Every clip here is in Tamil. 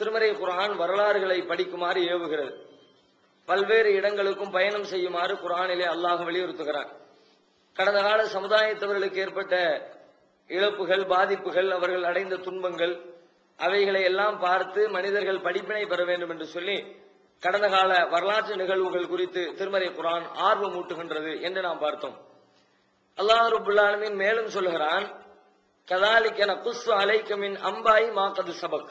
திருமறை குரான் வரலாறுகளை படிக்குமாறு ஏவுகிறது. பல்வேறு இடங்களுக்கும் பயணம் செய்யுமாறு குரானிலே அல்லாஹ் வலியுறுத்துகிறான். கடந்த கால சமுதாயத்தவர்களுக்கு ஏற்பட்ட இழப்புகள் பாதிப்புகள் அவர்கள் அடைந்த துன்பங்கள் அவைகளை எல்லாம் பார்த்து மனிதர்கள் படிப்பினை பெற வேண்டும் என்று சொல்லி கடந்த கால வரலாற்று நிகழ்வுகள் குறித்து திருமறை குரான் ஆர்வம் ஊட்டுகின்றது என்று நாம் பார்த்தோம். அல்லாஹ் ரபுல்லாலுமின் மேலும் சொல்லுகிறான் கதாலிக்கன நகுஸ்ஸு அலைக்கமின் அம்பாய் மாக்கது சபக்.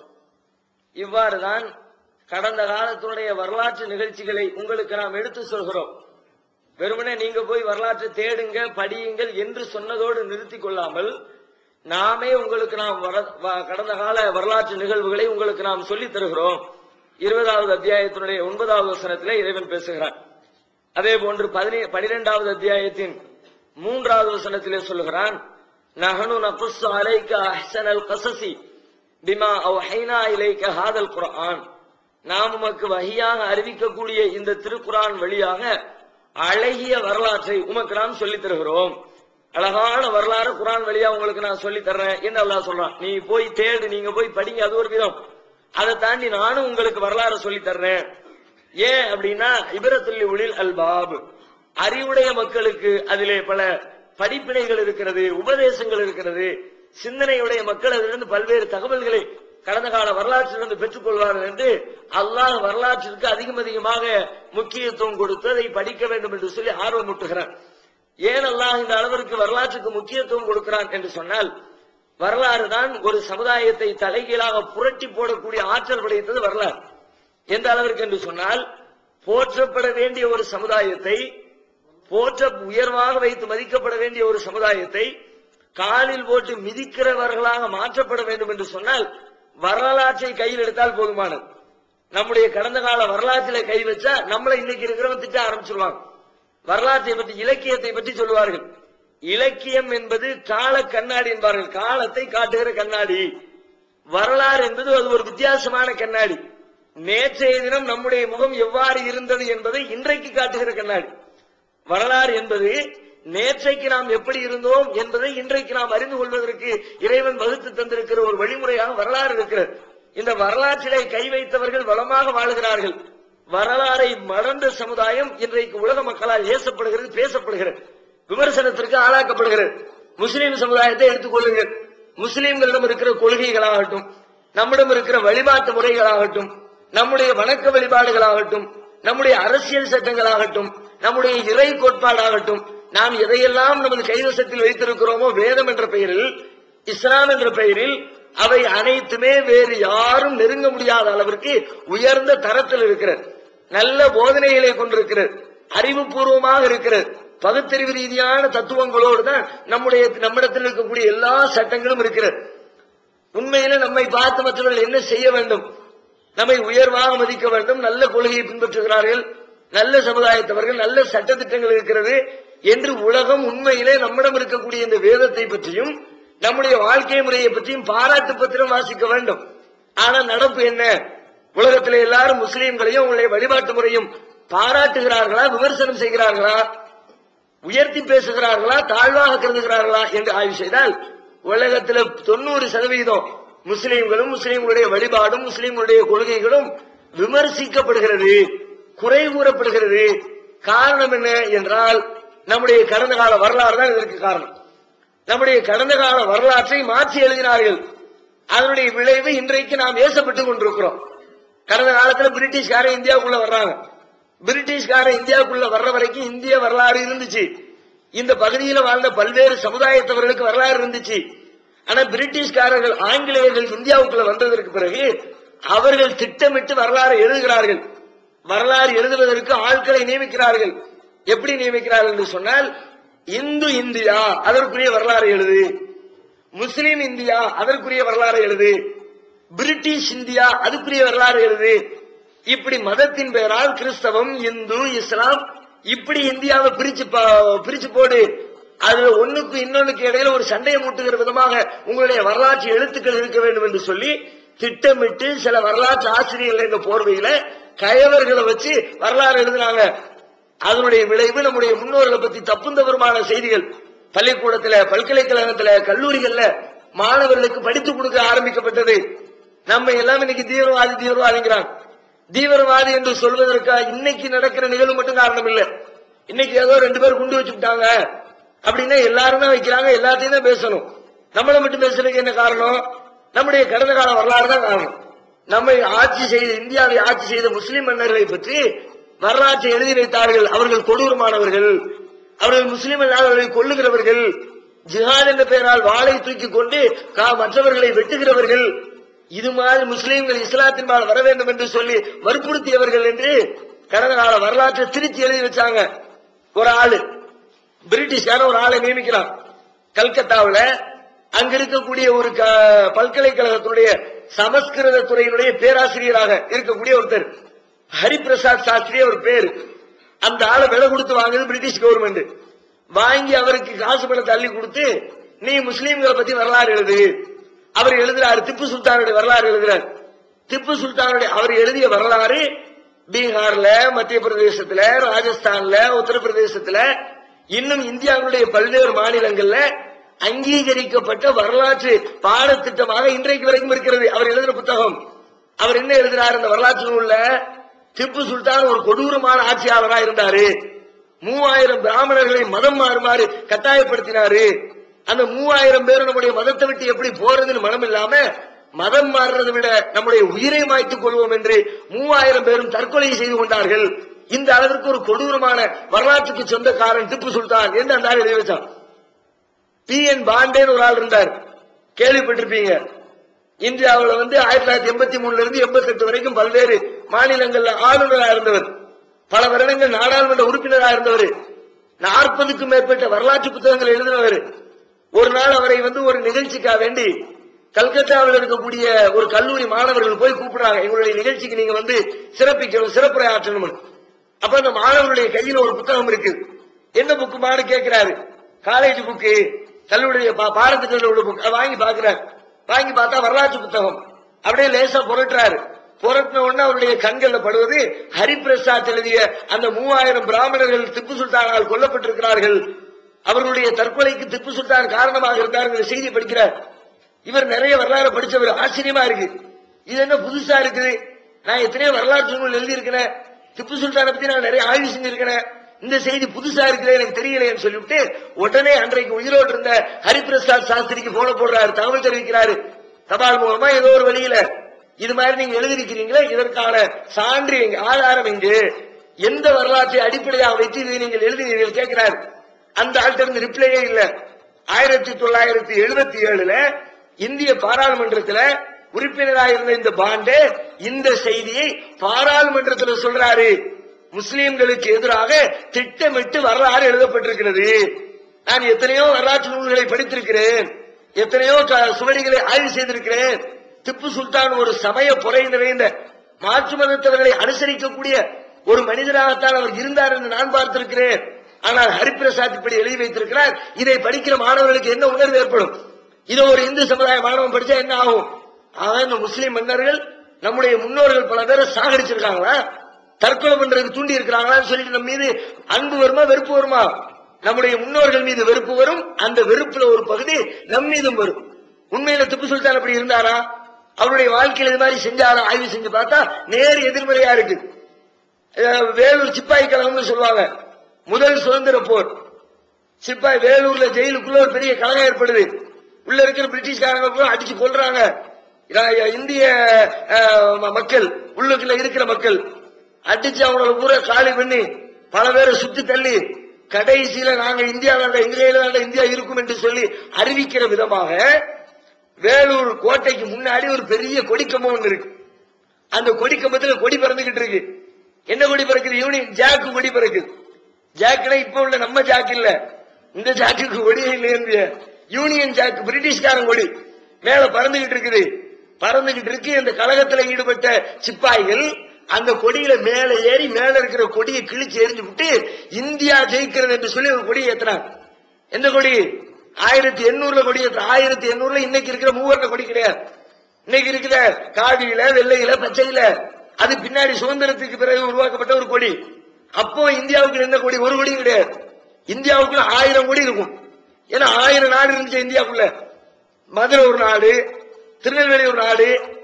இவ்வாறுதான் கடந்த காலத்தினுடைய வரலாற்று நிகழ்ச்சிகளை உங்களுக்கு நாம் எடுத்து சொல்கிறோம். வெறுமனே நீங்க போய் வரலாற்றை தேடுங்க படியுங்கள் என்று சொன்னதோடு நிறுத்தி கொள்ளாமல் நாமே உங்களுக்கு நாம் வர- வ- கடந்த கால வரலாற்று நிகழ்வுகளை உங்களுக்கு நாம் சொல்லித் தருகிறோம். இருபதாவது அத்தியாயத்தினுடைய ஒன்பதாவது வசனத்திலே இறைவன் பேசுகிறான். அதே போன்று பதினே பனிரெண்டாவது அத்தியாயத்தின் மூன்றாவது வசனத்திலே சொல்லுகிறான் நகனு நகுஸ்ஸு அலைக்க அஹ்ஸனல் கசசி. பிமா அவ்ஹைனா இலைக்க ஹாதல் குரான் நாம் உமக்கு வகையாக அறிவிக்கக்கூடிய இந்த திருக்குரான் வழியாக அழகிய வரலாற்றை உமக்கு நாம் சொல்லித் தருகிறோம். அழகான வரலாறு குரான் வழியா உங்களுக்கு நான் சொல்லி தர்றேன் என்று அல்லாஹ் சொல்றான். நீ போய் தேடு நீங்க போய் படிங்க அது ஒரு விதம். அதை தாண்டி நானும் உங்களுக்கு வரலாறு சொல்லி தர்றேன். ஏன் அப்படின்னா இபரத்துல்லி உளில் அல்பாப் அறிவுடைய மக்களுக்கு அதிலே பல படிப்பினைகள் இருக்கிறது உபதேசங்கள் இருக்கிறது. சிந்தனையுடைய மக்கள் அதிலிருந்து பல்வேறு தகவல்களை கடந்த கால வரலாற்றிலிருந்து பெற்றுக் கொள்வார்கள் என்று அல்லாஹ் வரலாற்றிற்கு அதிகம் அதிகமாக முக்கியத்துவம் கொடுத்து அதை படிக்க வேண்டும் என்று சொல்லி ஆர்வம் முட்டுகிறார் ஏன் அல்லாஹ் இந்த அளவிற்கு வரலாற்றுக்கு முக்கியத்துவம் கொடுக்கிறான் என்று சொன்னால் வரலாறு தான் ஒரு சமுதாயத்தை தலைகீழாக புரட்டி போடக்கூடிய ஆற்றல் படைத்தது வரலாறு. எந்த அளவிற்கு என்று சொன்னால் போற்றப்பட வேண்டிய ஒரு சமுதாயத்தை போற்ற உயர்வாக வைத்து மதிக்கப்பட வேண்டிய ஒரு சமுதாயத்தை காலில் போட்டு மிதிக்கிறவர்களாக மாற்றப்பட வேண்டும் என்று சொன்னால் வரலாற்றை கையில் எடுத்தால் போதுமானது. நம்முடைய கடந்த கால வரலாற்றில கை வச்சா நம்மள இன்னைக்கு இருக்கிறவங்க திட்ட ஆரம்பிச்சிருவாங்க வரலாற்றை பற்றி இலக்கியத்தை பற்றி சொல்லுவார்கள். இலக்கியம் என்பது கால கண்ணாடி என்பார்கள். காலத்தை காட்டுகிற கண்ணாடி. வரலாறு என்பது அது ஒரு வித்தியாசமான கண்ணாடி. நேற்றைய தினம் நம்முடைய முகம் எவ்வாறு இருந்தது என்பதை இன்றைக்கு காட்டுகிற கண்ணாடி. வரலாறு என்பது நேற்றைக்கு நாம் எப்படி இருந்தோம் என்பதை இன்றைக்கு நாம் அறிந்து கொள்வதற்கு இறைவன் வகுத்து தந்திருக்கிற ஒரு வழிமுறையாக வரலாறு இருக்கிறது. இந்த வரலாற்றிலே கை வைத்தவர்கள் வளமாக வாழுகிறார்கள். வரலாறை மறந்த சமுதாயம் இன்றைக்கு உலக மக்களால் ஏசப்படுகிறது பேசப்படுகிறது. விமர்சனத்திற்கு ஆளாக்கப்படுகிறது. முஸ்லிம் சமுதாயத்தை எடுத்துக்கொள்ளுங்கள் முஸ்லிம்களிடம் இருக்கிற கொள்கைகளாகட்டும் நம்மிடம் இருக்கிற வழிபாட்டு முறைகளாகட்டும் நம்முடைய வணக்க வழிபாடுகளாகட்டும் நம்முடைய அரசியல் சட்டங்களாகட்டும் நம்முடைய இறை கோட்பாடாகட்டும் நாம் எதையெல்லாம் நமது கைவசத்தில் வைத்திருக்கிறோமோ வேதம் என்ற பெயரில் இஸ்லாம் என்ற பெயரில் அவை அனைத்துமே வேறு யாரும் நெருங்க முடியாத அளவிற்கு உயர்ந்த தரத்தில் இருக்கிறது. நல்ல போதனைகளை கொண்டிருக்கிறது. அறிவுபூர்வமாக இருக்கிறது. பகுத்தறிவு ரீதியான தத்துவங்களோடு தான் நம்முடைய நம்மிடத்தில் இருக்கக்கூடிய எல்லா சட்டங்களும் இருக்கிறது. உண்மையில நம்மை பார்த்து மற்றவர்கள் என்ன செய்ய வேண்டும்? நம்மை உயர்வாக மதிக்க வேண்டும். நல்ல கொள்கையை பின்பற்றுகிறார்கள். நல்ல சமுதாயத்தவர்கள் நல்ல சட்டத்திட்டங்கள் இருக்கிறது. என்று உலகம் உண்மையிலே நம்மிடம் இருக்கக்கூடிய இந்த வேதத்தை பற்றியும் நம்முடைய வாழ்க்கை முறையை பற்றியும் பாராட்டு பத்திரம் வாசிக்க வேண்டும். ஆனா நடப்பு என்ன? உலகத்தில் எல்லாரும் முஸ்லீம்களையும் உங்களுடைய வழிபாட்டு முறையும் பாராட்டுகிறார்களா விமர்சனம் செய்கிறார்களா உயர்த்தி பேசுகிறார்களா தாழ்வாக கருதுகிறார்களா என்று ஆய்வு செய்தால் உலகத்தில் தொண்ணூறு சதவீதம் முஸ்லீம்களும் முஸ்லீம்களுடைய வழிபாடும் முஸ்லீம்களுடைய கொள்கைகளும் விமர்சிக்கப்படுகிறது குறை கூறப்படுகிறது. காரணம் என்ன என்றால் நம்முடைய கடந்த கால வரலாறு தான் இதற்கு காரணம். நம்முடைய கடந்த கால வரலாற்றை மாற்றி எழுதினார்கள். அதனுடைய விளைவு இன்றைக்கு நாம் ஏசப்பட்டுக் கொண்டிருக்கிறோம். கடந்த காலத்துல பிரிட்டிஷ்காரன் இந்தியாவுக்குள்ள வர்றாங்க. பிரிட்டிஷ்காரன் இந்தியாவுக்குள்ள வர்ற வரைக்கும் இந்திய வரலாறு இருந்துச்சு. இந்த பகுதியில் வாழ்ந்த பல்வேறு சமுதாயத்தவர்களுக்கு வரலாறு இருந்துச்சு. ஆனா பிரிட்டிஷ்காரர்கள் ஆங்கிலேயர்கள் இந்தியாவுக்குள்ள வந்ததற்கு பிறகு அவர்கள் திட்டமிட்டு வரலாறு எழுதுகிறார்கள். வரலாறு எழுதுவதற்கு ஆட்களை நியமிக்கிறார்கள். எப்படி நியமிக்கிறார்கள் என்று சொன்னால் இந்து இந்தியா அதற்குரிய வரலாறு எழுது. முஸ்லிம் இந்தியா அதற்குரிய வரலாறு எழுது. பிரிட்டிஷ் இந்தியா அதுக்குரிய வரலாறு எழுது. இப்படி மதத்தின் பெயரால் கிறிஸ்தவம் இந்து இஸ்லாம் இப்படி இந்தியாவை பிரிச்சு பா- பிரிச்சு போடு. அதுல ஒண்ணுக்கு இன்னொன்னுக்கு இடையில ஒரு சண்டையை மூட்டுகிற விதமாக உங்களுடைய வரலாற்று எழுத்துக்கள் இருக்க வேண்டும் என்று சொல்லி திட்டமிட்டு சில வரலாற்று ஆசிரியர்கள் என்ற போர்வையில கயவர்களை வச்சு வரலாறு எழுதுனாங்க. அதனுடைய விளைவு நம்முடைய முன்னோர்களை பத்தி தப்புந்தவருமான செய்திகள். பள்ளிக்கூடத்துல பல்கலைக்கழகத்துல கல்லூரிகள்ல மாணவர்களுக்கு படித்து கொடுக்க ஆரம்பிக்கப்பட்டது. நம்ம எல்லாம் இன்னைக்கு தீவிரவாதி தீவிரவாதிங்கிறான் தீவிரவாதி என்று சொல்வதற்காக இன்னைக்கு நடக்கிற நிகழ்வு மட்டும் காரணம் இல்ல. இன்னைக்கு ஏதோ ரெண்டு பேர் குண்டு வச்சுக்கிட்டாங்க. அப்படின்னா எல்லாரும் தான் வைக்கிறாங்க எல்லாத்தையும் தான் பேசணும். நம்மளை மட்டும் பேசுறதுக்கு என்ன காரணம்? நம்முடைய கடந்த கால வரலாறு தான் காரணம். நம்மை ஆட்சி செய்த இந்தியாவை ஆட்சி செய்த முஸ்லிம் மன்னர்களை பற்றி வரலாற்றை எழுதி வைத்தார்கள் அவர்கள் கொடூரமானவர்கள் அவர்கள் முஸ்லீம் அல்லாதவர்களை கொல்லுகிறவர்கள் ஜிஹாத் என்ற பெயரால் வாளை தூக்கி கொண்டு கா- மற்றவர்களை வெட்டுகிறவர்கள் இது மாதிரி முஸ்லீம்கள் இஸ்லாத்தின் மேல் வர வேண்டும் என்று சொல்லி வற்புறுத்தியவர்கள் என்று கடந்த கால வரலாற்றை திருத்தி எழுதி வச்சாங்க. ஒரு ஆளு பிரிட்டிஷ்கார ஒரு ஆளை நியமிக்கிறான். கல்கத்தாவில அங்க இருக்கக்கூடிய ஒரு க- பல்கலைக்கழகத்தினுடைய சமஸ்கிருத துறையினுடைய பேராசிரியராக இருக்கக்கூடிய ஒருத்தர். ஹரிபிரசாத் சாஸ்திரி ஒரு பேர். அந்த ஆளை விலை கொடுத்து வாங்குது பிரிட்டிஷ் கவர்மெண்ட் வாங்கி அவருக்கு காசு பணத்தை தள்ளி கொடுத்து நீ முஸ்லீம்களை பத்தி வரலாறு எழுது. அவர் எழுதுறாரு திப்பு சுல்தானுடைய வரலாறு எழுதுறாரு. திப்பு சுல்தானுடைய அவர் எழுதிய வரலாறு பீகார்ல மத்திய பிரதேசத்துல ராஜஸ்தான்ல உத்தரப்பிரதேசத்துல இன்னும் இந்தியாவுடைய பல்வேறு மாநிலங்கள்ல அங்கீகரிக்கப்பட்ட வரலாற்று பாடத்திட்டமாக இன்றைக்கு வரைக்கும் இருக்கிறது. அவர் எழுதின புத்தகம். அவர் என்ன எழுதுறாரு? அந்த வரலாற்று நூல்ல திப்பு சுல்தான் ஒரு கொடூரமான ஆட்சியாளராக இருந்தாரு. மூவாயிரம் பிராமணர்களை மதம் மாறுமாறு கட்டாயப்படுத்தினாரு. அந்த மூவாயிரம் பேர் நம்முடைய மதத்தை விட்டு எப்படி போறதுன்னு மனம் இல்லாம மதம் மாறுறதை விட நம்முடைய உயிரை மாய்த்துக் கொள்வோம் என்று மூவாயிரம் பேரும் தற்கொலை செய்து கொண்டார்கள். இந்த அளவிற்கு ஒரு கொடூரமான வரலாற்றுக்கு சொந்தக்காரன் திப்பு சுல்தான். என்று அந்த ஆள் எழுதி வச்சான் பி என் பாண்டேன்னு ஒரு ஆள் இருந்தார். கேள்விப்பட்டிருப்பீங்க. இந்தியாவில் வந்து ஆயிரத்தி தொள்ளாயிரத்தி எண்பத்தி மூணுல இருந்து எண்பத்தி எட்டு வரைக்கும் பல்வேறு மாநிலங்கள்ல ஆளுநராக இருந்தவர். பல வருடங்கள் நாடாளுமன்ற உறுப்பினராக இருந்தவர். நாற்பதுக்கும் மேற்பட்ட வரலாற்று புத்தகங்கள் எழுதினவர். ஒரு நாள் அவரை வந்து ஒரு நிகழ்ச்சிக்காக வேண்டி கல்கத்தாவில் இருக்கக்கூடிய ஒரு கல்லூரி மாணவர்கள் போய் கூப்பிடுறாங்க. எங்களுடைய நிகழ்ச்சிக்கு நீங்க வந்து சிறப்பிக்கணும் சிறப்புரை ஆற்றணும் அப்ப அந்த மாணவருடைய கையில ஒரு புத்தகம் இருக்கு. என்ன புக்குமான்னு கேட்கிறாரு காலேஜ் புக்கு கல்லூரிய பா- உள்ள புக் வாங்கி பாக்குறாரு. வாங்கி பார்த்தா வரலாற்று புத்தகம். அப்படியே லேசா புரட்டுறாரு. புரட்டின உடனே அவருடைய கண்களில் படுவது ஹரிபிரசாத் எழுதிய அந்த மூவாயிரம் பிராமணர்கள் திப்பு சுல்தானால் கொல்லப்பட்டிருக்கிறார்கள். அவர்களுடைய தற்கொலைக்கு திப்பு சுல்தான் காரணமாக இருந்தாருங்கிற செய்தி படிக்கிறார். இவர் நிறைய வரலாறு படிச்சவர் ஆச்சரியமா இருக்கு. இது என்ன புதுசா இருக்குது? நான் எத்தனையோ வரலாற்று நூல் எழுதியிருக்கிறேன். திப்பு சுல்தானை பத்தி நான் நிறைய ஆய்வு செஞ்சிருக்கிறேன். இந்த செய்தி புதுசா இருக்குது எனக்கு தெரியலைன்னு சொல்லிவிட்டு உடனே அன்றைக்கு உயிரோடு இருந்த ஹரிபிரசாத் சாஸ்திரிக்கு போன போடுறாரு தகவல் தெரிவிக்கிறாரு. தபால் மூலமா ஏதோ ஒரு வழியில இது மாதிரி நீங்க எழுதியிருக்கிறீங்களே இதற்கான சான்று எங்க ஆதாரம் எங்கு? எந்த வரலாற்றை அடிப்படையாக வைத்து இதை நீங்கள் எழுதினீர்கள் கேட்கிறார். அந்த ஆள்கிட்ட இருந்து ரிப்ளையே இல்ல. ஆயிரத்தி தொள்ளாயிரத்தி எழுபத்தி ஏழுல இந்திய பாராளுமன்றத்துல உறுப்பினராக இருந்த இந்த பாண்டே இந்த செய்தியை பாராளுமன்றத்தில் சொல்றாரு. முஸ்லிம்களுக்கு எதிராக திட்டமிட்டு வரலாறு எழுதப்பட்டிருக்கிறது. நான் எத்தனையோ வரலாற்று நூல்களை படித்திருக்கிறேன். எத்தனையோ சுவடிகளை ஆய்வு செய்திருக்கிறேன். திப்பு சுல்தான் ஒரு சமய புறை நிறைந்த மாற்று மதத்தவர்களை அனுசரிக்கக்கூடிய ஒரு மனிதராகத்தான் அவர் இருந்தார் என்று நான் பார்த்திருக்கிறேன். ஆனால் ஹரிபிரசாத் இப்படி எழுதி வைத்திருக்கிறார். இதை படிக்கிற மாணவர்களுக்கு என்ன உணர்வு ஏற்படும்? இதை ஒரு இந்து சமுதாய மாணவன் படிச்சா என்ன ஆகும்? ஆக இந்த முஸ்லிம் மன்னர்கள் நம்முடைய முன்னோர்கள் பல பேரை சாகடிச்சிருக்காங்களா? தற்கொலை பண்றதுக்கு தூண்டி இருக்கிறாங்களான்னு சொல்லிட்டு நம்ம மீது அன்பு வருமா வெறுப்பு வருமா? நம்முடைய முன்னோர்கள் மீது வெறுப்பு வரும். அந்த வெறுப்புல ஒரு பகுதி நம் மீதும் வரும். உண்மையில திப்பு சுல்தான் அப்படி இருந்தாரா? அவருடைய வாழ்க்கையில் இது மாதிரி செஞ்சாலும் ஆய்வு செஞ்சு பார்த்தா நேர் எதிர்மறையா இருக்கு. வேலூர் சிப்பாய் கழகம்னு சொல்லுவாங்க. முதல் சுதந்திர போர். சிப்பாய் வேலூர்ல ஜெயிலுக்குள்ள ஒரு பெரிய கழகம் ஏற்படுது. உள்ள இருக்கிற பிரிட்டிஷ்காரங்க அடிச்சு கொள்றாங்க இந்திய ம- மக்கள் உள்ளுக்குள்ள இருக்கிற மக்கள். அடிச்சு அவங்களோட ஊரை காலி பண்ணி பல பேரை சுத்தி தள்ளி கடைசியில நாங்க இந்தியாவில் எங்க இந்தியா இருக்கும் என்று சொல்லி அறிவிக்கிற விதமாக வேலூர் கோட்டைக்கு முன்னாடி ஒரு பெரிய கொடிக்கம்பம் ஒன்று இருக்கு. அந்த கொடிக்கம்பத்துல கொடி பறந்துகிட்டு இருக்கு. என்ன கொடி பறக்குது? யூனியன் ஜாக்கு கொடி பறக்குது. ஜாக்குனா இப்ப உள்ள நம்ம ஜாக்கு இல்ல. இந்த ஜாக்குக்கு கொடியே இல்லையா யூனியன் ஜாக்கு பிரிட்டிஷ்காரன் கொடி. மேல பறந்துகிட்டு இருக்குது. பறந்துகிட்டு இருக்கு. இந்த கழகத்துல ஈடுபட்ட சிப்பாய்கள் அந்த கொடியில மேல ஏறி மேல இருக்கிற கொடியை கிழிச்சு எரிஞ்சு விட்டு இந்தியா ஜெயிக்கிறது என்று சொல்லி ஒரு கொடியை ஏத்துறாங்க எந்த கொடி? ஆயிரத்தி எண்ணூறுல கொடி ஆயிரத்தி எண்ணூறுல இன்னைக்கு இருக்கிற மூவர்ண கொடி கிடையாது. இன்னைக்கு இருக்கிற காவியில வெள்ளையில பச்சையில அது பின்னாடி சுதந்திரத்துக்கு பிறகு உருவாக்கப்பட்ட ஒரு கொடி. அப்போ இந்தியாவுக்கு இருந்த கொடி? ஒரு கொடி கிடையாது. இந்தியாவுக்குள்ள ஆயிரம் கொடி இருக்கும். ஏன்னா ஆயிரம் நாடு இருந்துச்சு இந்தியாவுக்குள்ள. மதுரை ஒரு நாடு திருநெல்வேலி ஒரு நாடு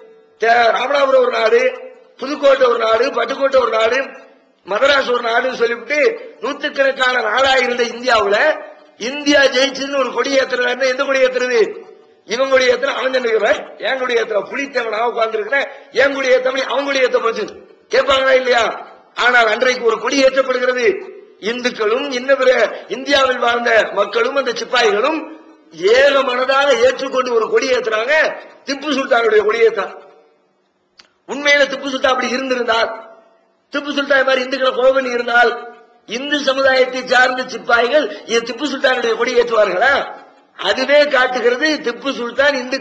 ராமநாதபுரம் ஒரு நாடு புதுக்கோட்டை ஒரு நாடு பட்டுக்கோட்டை ஒரு நாடு மதராஸ் ஒரு நாடுன்னு சொல்லிவிட்டு நூத்துக்கணக்கான நாடா இருந்த இந்தியாவுல இந்தியா ஜெயிச்சுன்னு ஒரு கொடி ஏத்துறாருன்னா எந்த கொடி ஏத்துறது? இவன் கொடி ஏத்துற அவன் நினைக்கிறேன் என் கொடி ஏத்துற. புலித்தேவன் நான் உட்கார்ந்து இருக்கிறேன் என் கொடி ஏத்த அவன் கொடி ஏத்த போச்சு. கேட்பாங்களா இல்லையா? ஆனால் அன்றைக்கு ஒரு கொடி ஏற்றப்படுகிறது. இந்துக்களும் இன்னும் இந்தியாவில் வாழ்ந்த மக்களும் அந்த சிப்பாய்களும் ஏக மனதாக ஏற்றுக்கொண்டு ஒரு கொடி ஏத்துறாங்க. திப்பு சுல்தானுடைய கொடி ஏத்தான் உண்மையில திப்பு சுல்தான் அப்படி இருந்திருந்தால் திப்பு சுல்தான் மாதிரி இந்துக்களை கோபம் இருந்தால் இந்து சமுதாயத்தை சார்ந்த சிப்பாய்கள் திப்பு சுல்தானுடைய கொடி ஏற்றுவார்களா? அதுவே காட்டுகிறது திப்பு சுல்தான் இந்து